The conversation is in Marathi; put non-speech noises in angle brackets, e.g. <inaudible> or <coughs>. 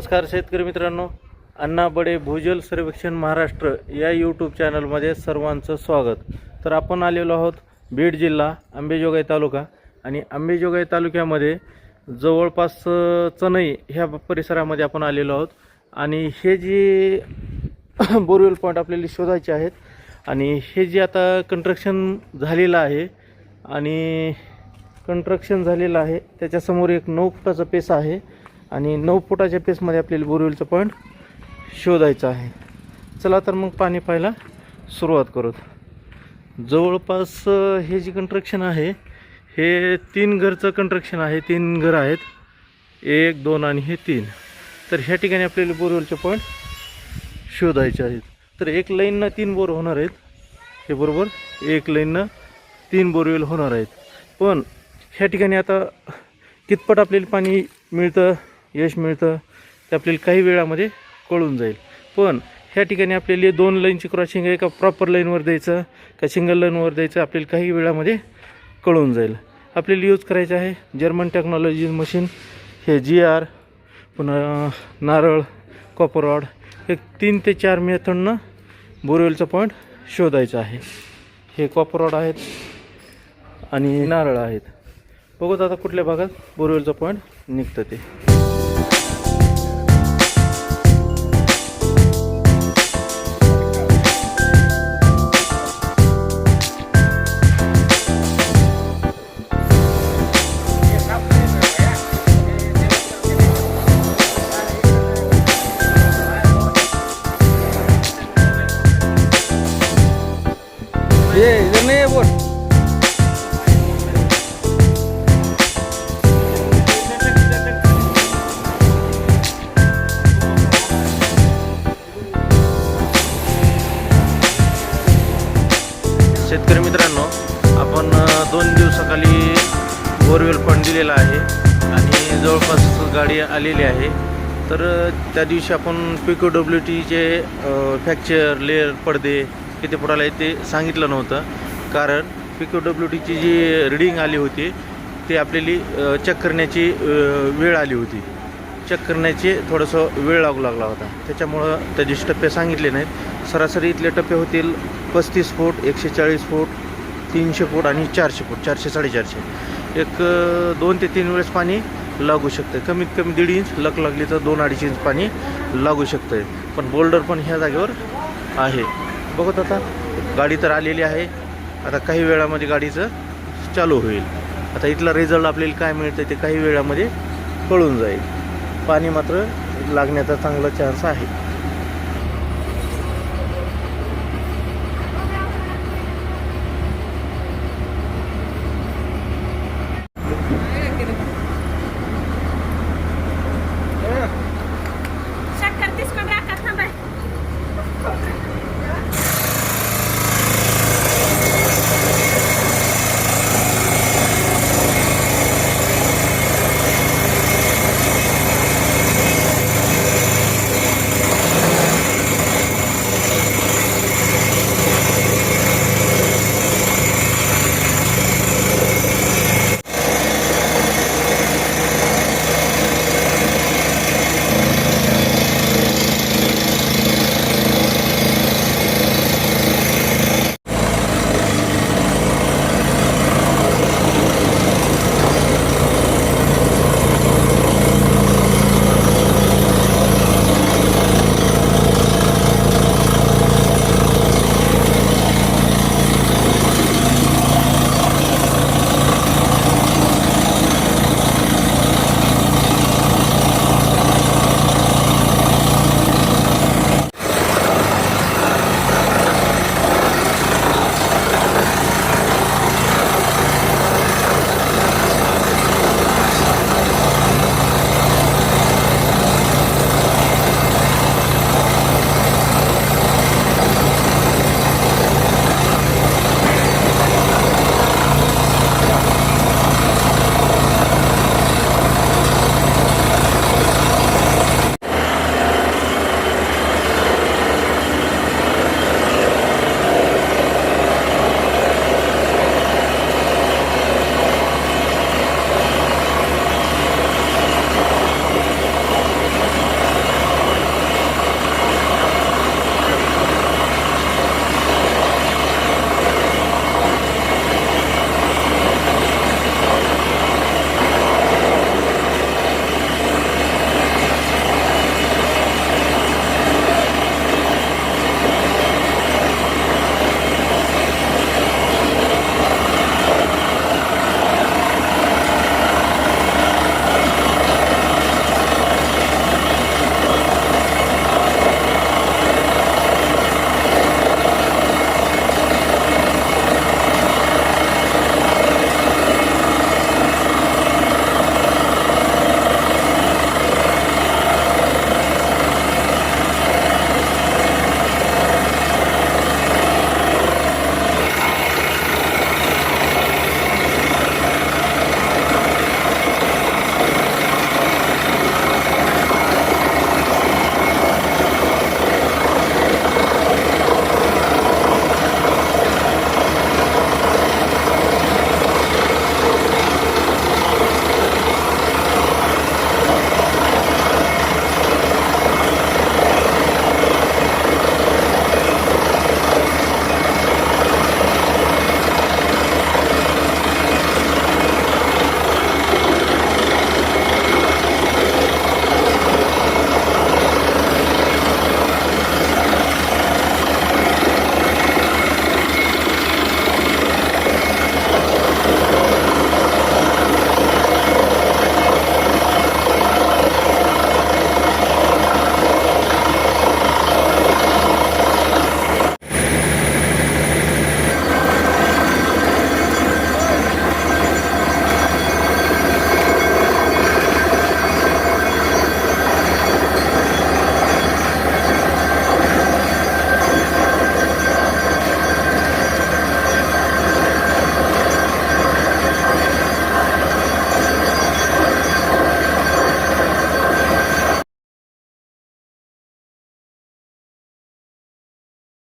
नमस्कार शेतकरी मित्रांनो अण्णा बडे भूजल सर्वेक्षण महाराष्ट्र या यूट्यूब चॅनलमध्ये सर्वांचं स्वागत. तर आपण आलेलो आहोत बीड जिल्हा आंबेजोगाई तालुका आणि आंबेजोगाई तालुक्यामध्ये जवळपास चनई ह्या परिसरामध्ये आपण आलेलो आहोत. आणि हे जे <coughs> बोरवेल पॉईंट आपल्याला शोधायचे आहेत आणि हे जे आता कंस्ट्रक्शन झालेलं आहे आणि कंस्ट्रक्शन झालेलं आहे त्याच्यासमोर एक नऊ फुटाचा पेस आहे. आणि नऊ फुटाच्या पेसमध्ये आपल्याला बोरवेलचं पॉईंट शोधायचं आहे. चला तर मग पाणी पाहायला सुरुवात करू जवळपास हे जे कंट्रक्शन आहे हे तीन घरचं कंट्रक्शन आहे तीन घर आहेत. एक दोन आणि हे तीन. तर ह्या ठिकाणी आपल्याला बोरवेलचे पॉईंट शोधायचे आहेत. तर एक लाईननं तीन बोर होणार आहेत. हे बरोबर एक लाईननं तीन बोरवेल होणार आहेत. पण ह्या ठिकाणी आता कितपत आपल्याला पाणी मिळतं? यश मिळतं ते आपल्याला काही वेळामध्ये कळून जाईल. पण ह्या ठिकाणी आपल्याला दोन लाईनची क्रॉसिंग आहे का प्रॉपर लाईनवर द्यायचं का सिंगल लाईनवर द्यायचं आपल्याला काही वेळामध्ये कळून जाईल. आपल्याला यूज करायचं आहे जर्मन टेक्नॉलॉजी मशीन हे जी आर पुन्हा नारळ कॉपर रॉड हे तीन ते चार मेथडनं बोरवेलचा पॉईंट शोधायचा आहे. हे कॉपर रॉड आहेत आणि नारळ आहेत. बघत आता कुठल्या भागात बोरवेलचा पॉईंट निघतं ते. जवळपास गाडी आलेली आहे. तर त्या दिवशी आपण पिको डब्ल्यू टीचे फ्रॅक्चर लेअर पडदे किती फुटाला आहे ते सांगितलं नव्हतं. कारण पिको डब्ल्यू टीची जी रिडिंग आली होती ते आपल्याली चेक करण्याची वेळ आली होती. चेक करण्याची थोडंसं वेळ लागू लागला होता. त्याच्यामुळं त्या दिवशी टप्पे सांगितले नाहीत. सरासरी इथले टप्पे होतील पस्तीस फूट एकशे चाळीस फूट तीनशे फूट आणि चारशे फूट चारशे साडेचारशे. एक दोन ते तीन वेळेस पाणी लागू शकतं. आहे कमीत कमी दीड इंच लक लागली तर दोन अडीच इंच पाणी लागू शकतं. पण बोल्डर पण ह्या जागेवर आहे. बघत आता गाडी तर आलेली आहे. आता काही वेळामध्ये गाडीचं चालू होईल. आता इथला रिझल्ट आपल्याला काय मिळतं ते काही वेळामध्ये कळून जाईल. पाणी मात्र लागण्याचा चांगला चान्स आहे.